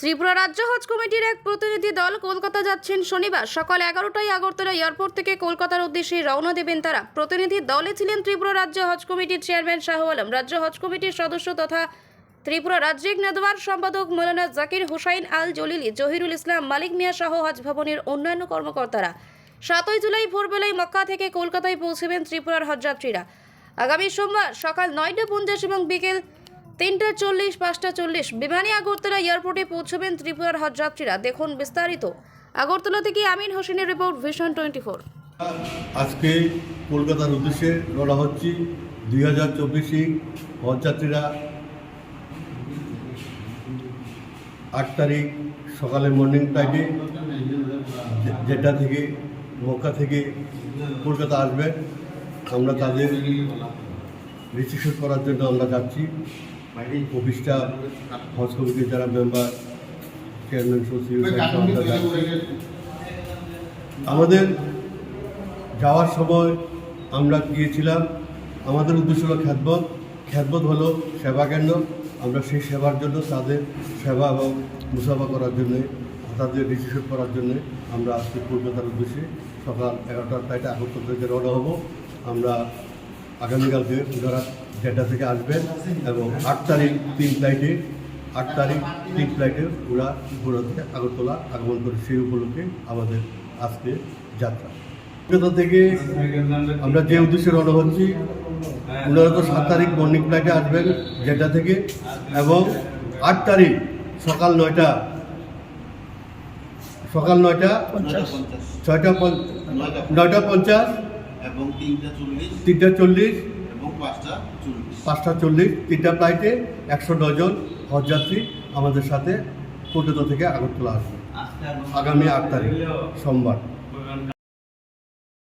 ত্রিপুরা রাজ্য হজ কমিটির এক প্রতিনিধি দল কলকাতা যাচ্ছেন শনিবার। সকাল এগারোটায় আগরতলা এয়ারপোর্ট থেকে কলকাতার উদ্দেশ্যে রওনা দেবেন তারা। প্রতিনিধি দলে ছিলেন ত্রিপুরা রাজ্য হজ কমিটির চেয়ারম্যান শাহ আলম। রাজ্য হজ কমিটির সদস্য তথা ত্রিপুরা রাজ্যিক নেদওয়ার সম্পাদক মৌলানা জাকির হুসাইন আল জলিলি, জহিরুল ইসলাম, মালিক মিয়া সহ হজ ভবনের অন্যান্য কর্মকর্তারা। সাতই জুলাই ভোরবেলায় মক্কা থেকে কলকাতায় পৌঁছবেন ত্রিপুরার হজযাত্রীরা। আগামী সোমবার সকাল নয়টা পঞ্চাশ এবং বিকেল তিনটা চল্লিশ, পাঁচটা চল্লিশ। বিমানে আগরতলা এয়ারপোর্টে পৌঁছবেন ত্রিপুরার হজ যাত্রীরা দেখুন বিস্তারিত। আগরতলা থেকে আমিন হোসেনের রিপোর্ট, ভিশন টোয়েন্টি ফোর আজকে কলকাতার উদ্দেশ্যে রওনা হচ্ছি। দুই হাজার চব্বিশে হজযাত্রীরা আট তারিখ সকালে মর্নিং যে- যেটা থেকে, মক্কা থেকে কলকাতা আসবেন আমরা তাদের রেজিস্ট্রেশন করার জন্য আমরা যাচ্ছি। অফিসটা হজ কমিটির যারা মেম্বার চেয়ারম্যান সচিব আমাদের যাওয়ার সময় আমরা গিয়েছিলাম। আমাদের উদ্দেশ্য হলো খ্যাতবত খ্যাতবত হলো সেবা কেন্দ্র। আমরা সেই সেবার জন্য তাদের সেবা এবং মুসাফা করার জন্যে তাদের রিসিপশন করার জন্য আমরা আজকে কলকাতার উদ্দেশ্যে সকাল এগারোটার ফ্লাইটে আগরতলা থেকে রওনা হব। আমরা আগামীকালকে ওনারা জেড্ডা থেকে আসবেন এবং আট তারিখ তিন ফ্লাইটে আট তারিখ তিন ফ্লাইটে ওরা ঘোরা থেকে আগরতলা আগমন করে সেই উপলক্ষে আমাদের আজকে যাত্রা। কলকাতা থেকে আমরা যে উদ্দেশ্যে রওনা হচ্ছি ওনারা তো সাত তারিখ মর্নিং ফ্লাইটে আসবেন জেড্ডা থেকে এবং আট তারিখ সকাল নয়টা সকাল নয়টা ছয়টা নয়টা পঞ্চাশ এবং তিনটা চল্লিশ তিনটা চল্লিশ এবং পাঁচটা চল্লিশ। পাঁচটা চল্লিশ তিনটা ফ্লাইটে একশো নজন হজযাত্রী আমাদের সাথে কলকাতা থেকে আগরতলা আসবে। আগামী আট তারিখ সোমবার।